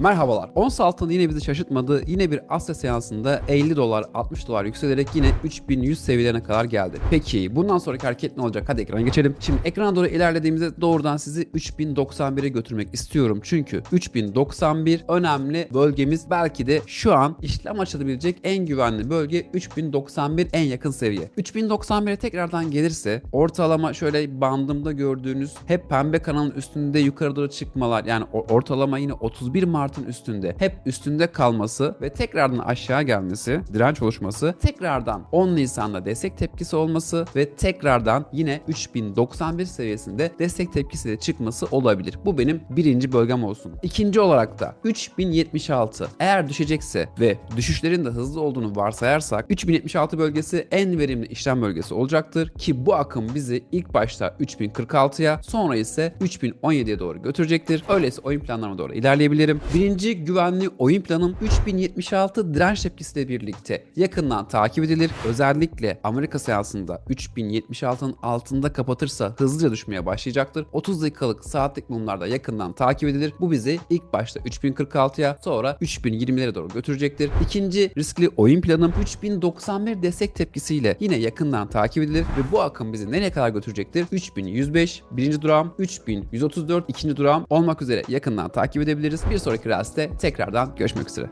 Merhabalar. Ons altın yine bizi şaşırtmadı. Yine bir Asya seansında 50 dolar 60 dolar yükselerek yine 3100 seviyelerine kadar geldi. Peki bundan sonraki hareket ne olacak? Hadi ekrana geçelim. Şimdi ekrana doğru ilerlediğimizde doğrudan sizi 3091'e götürmek istiyorum. Çünkü 3091 önemli bölgemiz. Belki de şu an işlem açılabilecek en güvenli bölge 3091 en yakın seviye. 3091'e tekrardan gelirse ortalama şöyle bandımda gördüğünüz hep pembe kanalın üstünde yukarı doğru çıkmalar yani ortalama yine 31 Mart'ın üstünde hep üstünde kalması ve tekrardan aşağı gelmesi, direnç oluşması, tekrardan 10 Nisan'da destek tepkisi olması ve tekrardan yine 3091 seviyesinde destek tepkisi de çıkması olabilir. Bu benim birinci bölgem olsun. İkinci olarak da 3076 eğer düşecekse ve düşüşlerin de hızlı olduğunu varsayarsak 3076 bölgesi en verimli işlem bölgesi olacaktır ki bu akım bizi ilk başta 3046'ya sonra ise 3017'ye doğru götürecektir. Öyleyse oyun planlarıma doğru ilerleyebilirim. Birinci güvenli oyun planım 3076 direnç tepkisiyle birlikte yakından takip edilir. Özellikle Amerika seansında 3076'nın altında kapatırsa hızlıca düşmeye başlayacaktır. 30 dakikalık saatlik mumlarda yakından takip edilir. Bu bizi ilk başta 3046'ya sonra 3020'lere doğru götürecektir. İkinci riskli oyun planım 3091 destek tepkisiyle yine yakından takip edilir ve bu akım bizi nereye kadar götürecektir? 3105 birinci durağım, 3134 ikinci durağım olmak üzere yakından takip edebiliriz. Bir sonraki reste tekrardan görüşmek üzere.